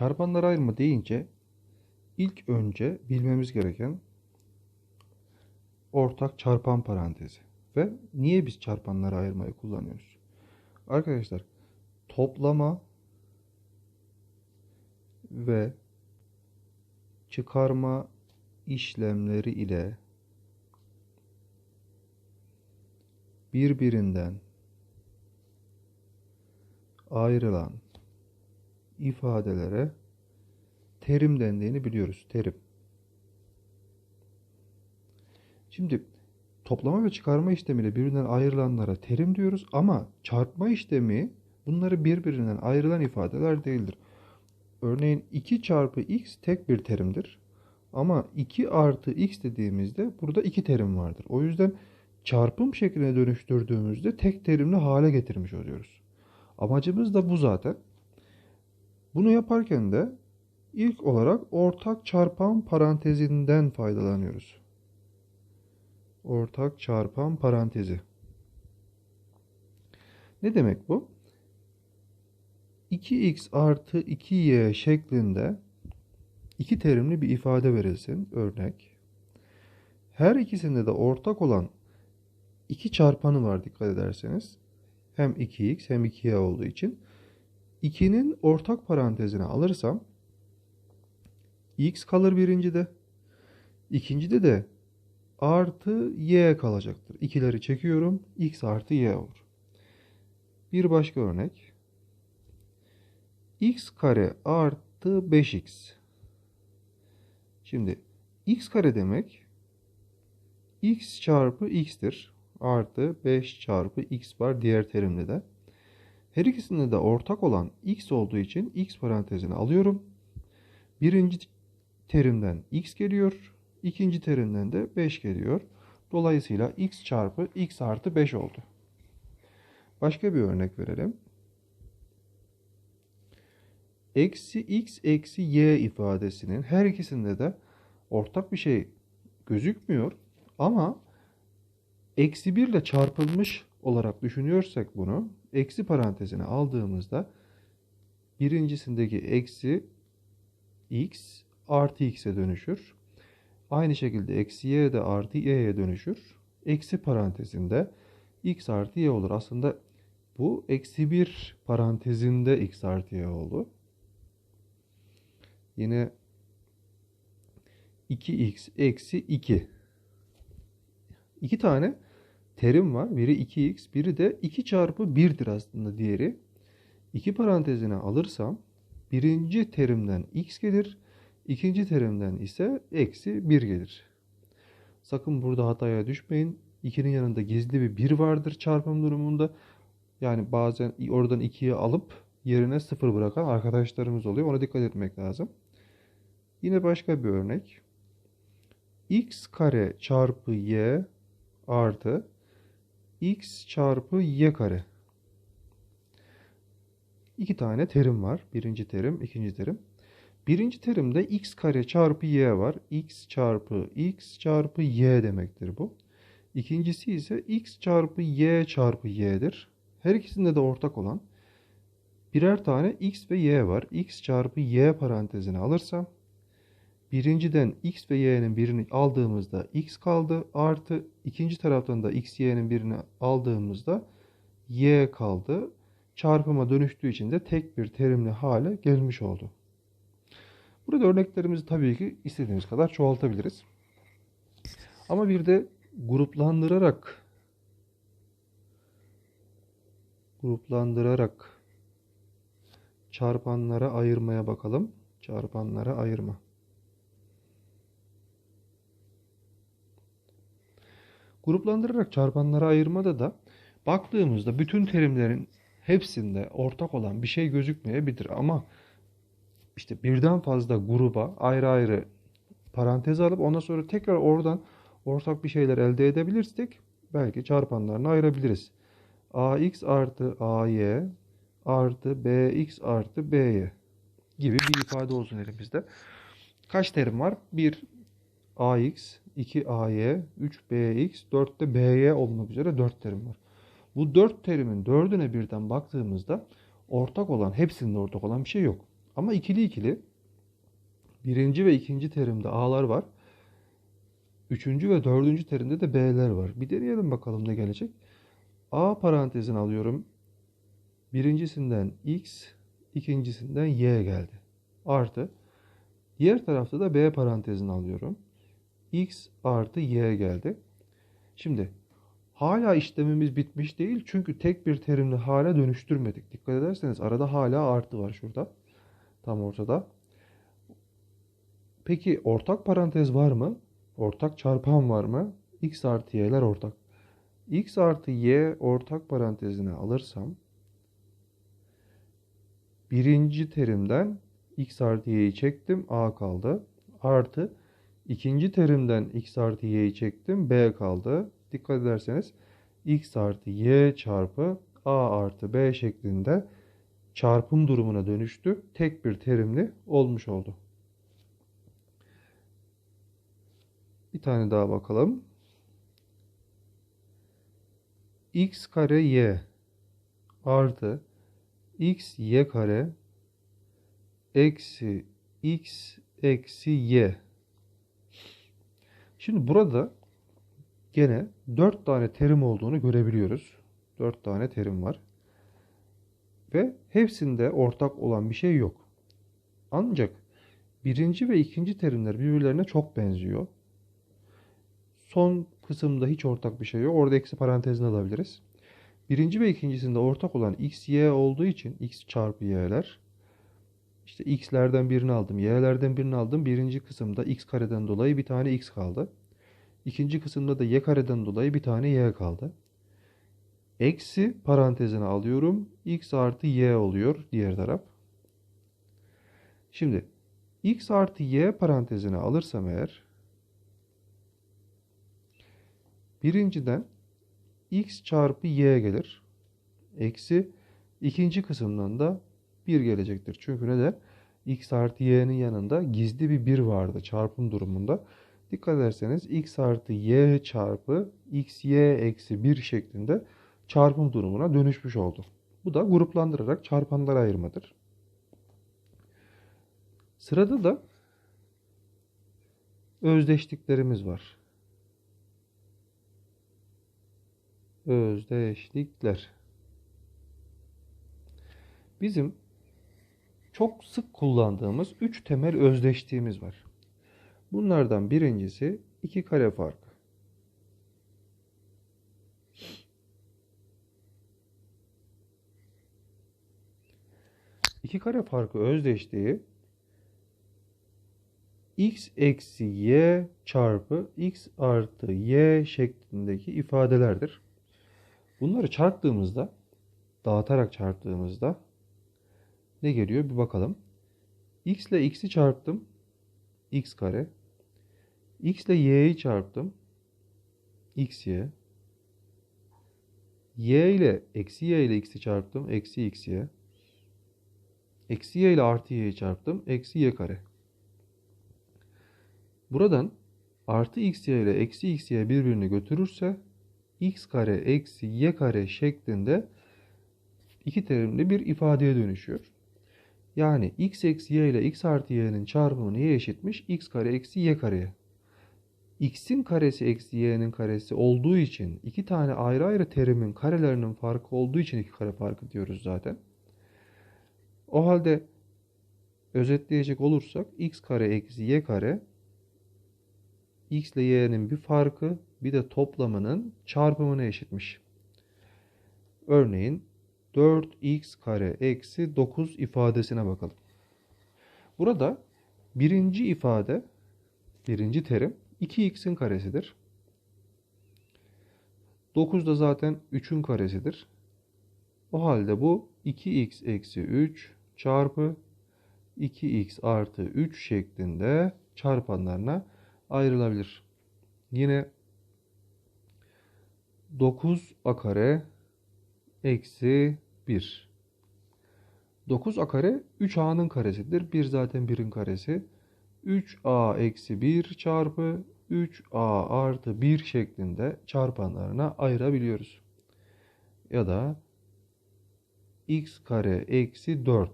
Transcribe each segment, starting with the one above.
Çarpanlara ayırma deyince ilk önce bilmemiz gereken ortak çarpan parantezi. Ve niye biz çarpanları ayırmayı kullanıyoruz? Arkadaşlar toplama ve çıkarma işlemleri ile birbirinden ayrılan ifadelere terim dendiğini biliyoruz. Terim. Şimdi toplama ve çıkarma işlemiyle birbirinden ayrılanlara terim diyoruz ama çarpma işlemi bunları birbirinden ayrılan ifadeler değildir. Örneğin 2 çarpı x tek bir terimdir. Ama 2 artı x dediğimizde burada iki terim vardır. O yüzden çarpım şekline dönüştürdüğümüzde tek terimli hale getirmiş oluyoruz. Amacımız da bu zaten. Bunu yaparken de ilk olarak ortak çarpan parantezinden faydalanıyoruz. Ortak çarpan parantezi. Ne demek bu? 2x artı 2y şeklinde iki terimli bir ifade verilsin. Örnek. Her ikisinde de ortak olan iki çarpanı var dikkat ederseniz. Hem 2x hem 2y olduğu için. 2'nin ortak parantezine alırsam x kalır birincide. İkincide de artı y kalacaktır. İkileri çekiyorum. x artı y olur. Bir başka örnek. x kare artı 5x. Şimdi x kare demek x çarpı x'tir. Artı 5 çarpı x var diğer terimde de. Her ikisinde de ortak olan x olduğu için x parantezine alıyorum. Birinci terimden x geliyor. ikinci terimden de 5 geliyor. Dolayısıyla x çarpı x artı 5 oldu. Başka bir örnek verelim. Eksi x eksi y ifadesinin her ikisinde de ortak bir şey gözükmüyor. Ama eksi 1 ile çarpılmış olarak düşünüyorsak bunu eksi parantezine aldığımızda birincisindeki eksi x artı x'e dönüşür. Aynı şekilde eksi y de artı y'ye dönüşür. Eksi parantezinde x artı y olur. Aslında bu eksi 1 parantezinde x artı y oldu. Yine 2x eksi 2. İki tane terim var. Biri 2x, biri de 2 çarpı 1'dir aslında diğeri. İki parantezine alırsam birinci terimden x gelir. ikinci terimden ise eksi 1 gelir. Sakın burada hataya düşmeyin. 2'nin yanında gizli bir 1 vardır çarpım durumunda. Yani bazen oradan 2'yi alıp yerine 0 bırakan arkadaşlarımız oluyor. Ona dikkat etmek lazım. Yine başka bir örnek. x kare çarpı y artı x çarpı y kare. İki tane terim var. Birinci terim, ikinci terim. Birinci terimde x kare çarpı y var. x çarpı x çarpı y demektir bu. İkincisi ise x çarpı y çarpı y'dir. Her ikisinde de ortak olan birer tane x ve y var. x çarpı y parantezine alırsam birinciden x ve y'nin birini aldığımızda x kaldı. Artı ikinci taraftan da x, y'nin birini aldığımızda y kaldı. Çarpıma dönüştüğü için de tek bir terimli hale gelmiş oldu. Burada örneklerimizi tabii ki istediğimiz kadar çoğaltabiliriz. Ama bir de gruplandırarak gruplandırarak çarpanlara ayırmaya bakalım. Çarpanlara ayırma. Gruplandırarak çarpanlara ayırmada da baktığımızda bütün terimlerin hepsinde ortak olan bir şey gözükmeyebilir ama işte birden fazla gruba ayrı ayrı parantez alıp ondan sonra tekrar oradan ortak bir şeyler elde edebilirsek belki çarpanlarını ayırabiliriz. ax artı ay artı bx artı by gibi bir ifade olsun elimizde. Kaç terim var? 1 ax, 2ay, 3bx, 4 de by olmak üzere 4 terim var. Bu 4 terimin 4'üne birden baktığımızda ortak olan, hepsinde ortak olan bir şey yok. Ama ikili ikili. Birinci ve ikinci terimde a'lar var. Üçüncü ve dördüncü terimde de b'ler var. Bir deneyelim bakalım ne gelecek. a parantezini alıyorum. Birincisinden x, ikincisinden y geldi. Artı. Diğer tarafta da b parantezini alıyorum. X artı y geldi. Şimdi hala işlemimiz bitmiş değil. Çünkü tek bir terimli hale dönüştürmedik. Dikkat ederseniz arada hala artı var şurada. Tam ortada. Peki ortak parantez var mı? Ortak çarpan var mı? x artı y'ler ortak. x artı y ortak parantezine alırsam birinci terimden x artı y'yi çektim a kaldı. Artı ikinci terimden x artı y'yi çektim b kaldı. Dikkat ederseniz x artı y çarpı a artı b şeklinde çarpım durumuna dönüştü. Tek bir terimli olmuş oldu. Bir tane daha bakalım. x kare y artı x y kare eksi x eksi y. Şimdi burada gene 4 tane terim olduğunu görebiliyoruz. 4 tane terim var. Ve hepsinde ortak olan bir şey yok. Ancak birinci ve ikinci terimler birbirlerine çok benziyor. Son kısımda hiç ortak bir şey yok. Orada eksi parantezini alabiliriz. Birinci ve ikincisinde ortak olan x, y olduğu için x çarpı y'ler. İşte x'lerden birini aldım, y'lerden birini aldım. Birinci kısımda x kareden dolayı bir tane x kaldı. İkinci kısımda da y kareden dolayı bir tane y kaldı. Eksi parantezine alıyorum. x artı y oluyor diğer taraf. Şimdi x artı y parantezine alırsam eğer birinciden x çarpı y gelir. Eksi ikinci kısımdan da 1 gelecektir. Çünkü neden? x artı y'nin yanında gizli bir 1 vardı çarpım durumunda. Dikkat ederseniz x artı y çarpı x y eksi 1 şeklinde çarpım durumuna dönüşmüş oldu. Bu da gruplandırarak çarpanlara ayırmadır. Sırada da özdeşliklerimiz var. Özdeşlikler. Bizim çok sık kullandığımız 3 temel özdeşliğimiz var. Bunlardan birincisi iki kare farkı. İki kare farkı özdeşliği x eksi y çarpı x artı y şeklindeki ifadelerdir. Bunları çarptığımızda, dağıtarak çarptığımızda ne geliyor bir bakalım. x ile x'i çarptım. x kare. x ile y'yi çarptım. xy. y ile eksi y ile x'i çarptım. Eksi xy. Eksi y ile artı y'yi çarptım. Eksi y kare. Buradan artı xy ile eksi xy birbirini götürürse x kare eksi y kare şeklinde iki terimli bir ifadeye dönüşüyor. Yani x eksi y ile x artı y'nin çarpımı neye eşitmiş? x kare eksi y kareye. x'in karesi eksi y'nin karesi olduğu için iki tane ayrı ayrı terimin karelerinin farkı olduğu için iki kare farkı diyoruz zaten. O halde özetleyecek olursak x kare eksi y kare x ile y'nin bir farkı bir de toplamının çarpımına eşitmiş. Örneğin 4x kare eksi 9 ifadesine bakalım. Burada birinci ifade, birinci terim 2x'in karesidir. 9 da zaten 3'ün karesidir. O halde bu 2x eksi 3 çarpı 2x artı 3 şeklinde çarpanlarına ayrılabilir. Yine 9 a kare eksi 1. 9a kare 3a'nın karesidir. 1 zaten 1'in karesi. 3a eksi 1 çarpı 3a artı 1 şeklinde çarpanlarına ayırabiliyoruz. Ya da x kare eksi 4.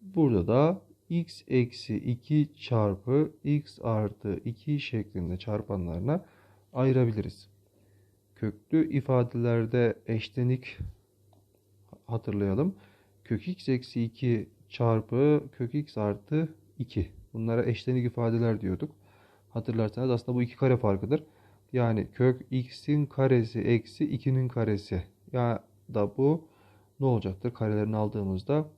Burada da x eksi 2 çarpı x artı 2 şeklinde çarpanlarına ayırabiliriz. Köklü ifadelerde eşlenik hatırlayalım. Kök x eksi 2 çarpı kök x artı 2. Bunlara eşlenik ifadeler diyorduk. Hatırlarsanız aslında bu iki kare farkıdır. Yani kök x'in karesi eksi 2'nin karesi. Ya da bu ne olacaktır? Karelerini aldığımızda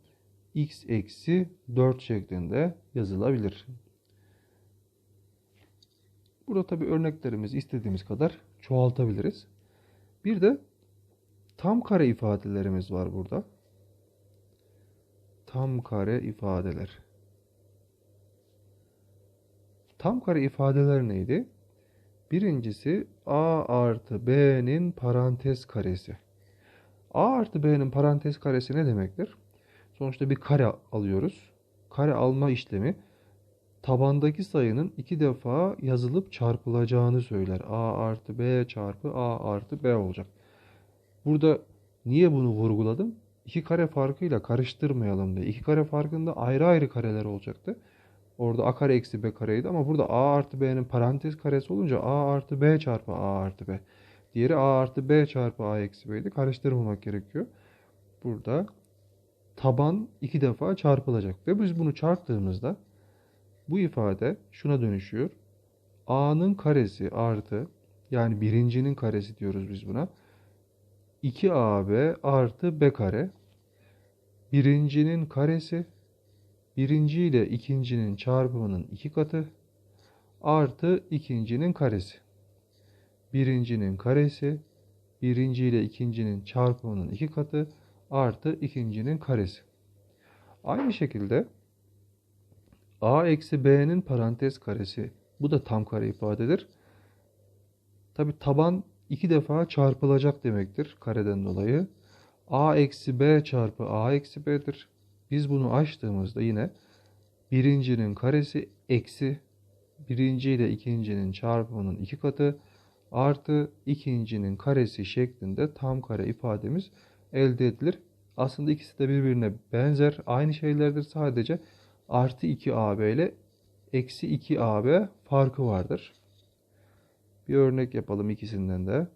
x eksi 4 şeklinde yazılabilir. Burada tabi örneklerimizi istediğimiz kadar çoğaltabiliriz. Bir de tam kare ifadelerimiz var burada. Tam kare ifadeler. Tam kare ifadeler neydi? Birincisi a artı b'nin parantez karesi. a artı b'nin parantez karesi ne demektir? Sonuçta bir kare alıyoruz. Kare alma işlemi tabandaki sayının iki defa yazılıp çarpılacağını söyler. a artı b çarpı a artı b olacak. Burada niye bunu vurguladım? İki kare farkıyla karıştırmayalım diye. İki kare farkında ayrı ayrı kareler olacaktı. Orada a kare eksi b kareydi ama burada a artı b'nin parantez karesi olunca a artı b çarpı a artı b. Diğeri a artı b çarpı a eksi b'ydi. Karıştırmamak gerekiyor. Burada taban iki defa çarpılacak. Ve biz bunu çarptığımızda bu ifade şuna dönüşüyor. a'nın karesi artı yani birincinin karesi diyoruz biz buna. 2ab artı b kare. Birincinin karesi birinci ile ikincinin çarpımının iki katı artı ikincinin karesi. Birincinin karesi birinci ile ikincinin çarpımının iki katı artı ikincinin karesi. Aynı şekilde a eksi b'nin parantez karesi. Bu da tam kare ifadedir. Tabi taban iki defa çarpılacak demektir kareden dolayı. a eksi b çarpı a eksi b'dir. Biz bunu açtığımızda yine birincinin karesi eksi birinci ile ikincinin çarpımının iki katı artı ikincinin karesi şeklinde tam kare ifademiz elde edilir. Aslında ikisi de birbirine benzer. Aynı şeylerdir. Sadece artı 2AB ile eksi 2AB farkı vardır. Bir örnek yapalım ikisinden de.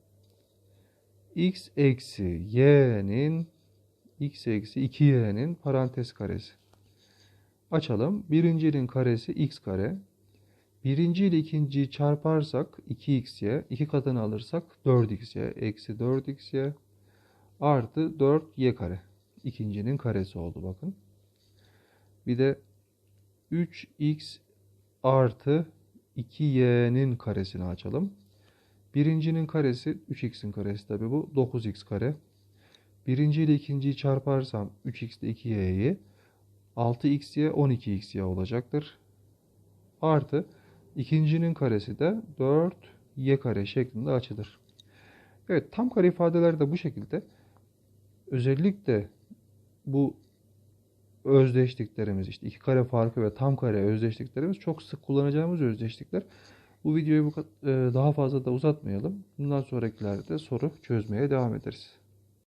x eksi y'nin x eksi 2y'nin parantez karesi. Açalım. Birincinin karesi x kare. Birinci ile ikinciyi çarparsak 2xy, iki katını alırsak 4xy, eksi 4xy artı 4y kare. İkincinin karesi oldu bakın. Bir de 3x artı 2y'nin karesini açalım. Birincinin karesi 3x'in karesi tabi bu 9x kare. Birinci ile ikinciyi çarparsam 3x ile 2y'yi 6xy 12xy olacaktır. Artı ikincinin karesi de 4y kare şeklinde açılır. Evet tam kare ifadeler de bu şekilde. Özellikle bu özdeşliklerimiz işte iki kare farkı ve tam kare özdeşliklerimiz çok sık kullanacağımız özdeşlikler. Bu videoyu bu daha fazla da uzatmayalım. Bundan sonrakilerde soru çözmeye devam ederiz.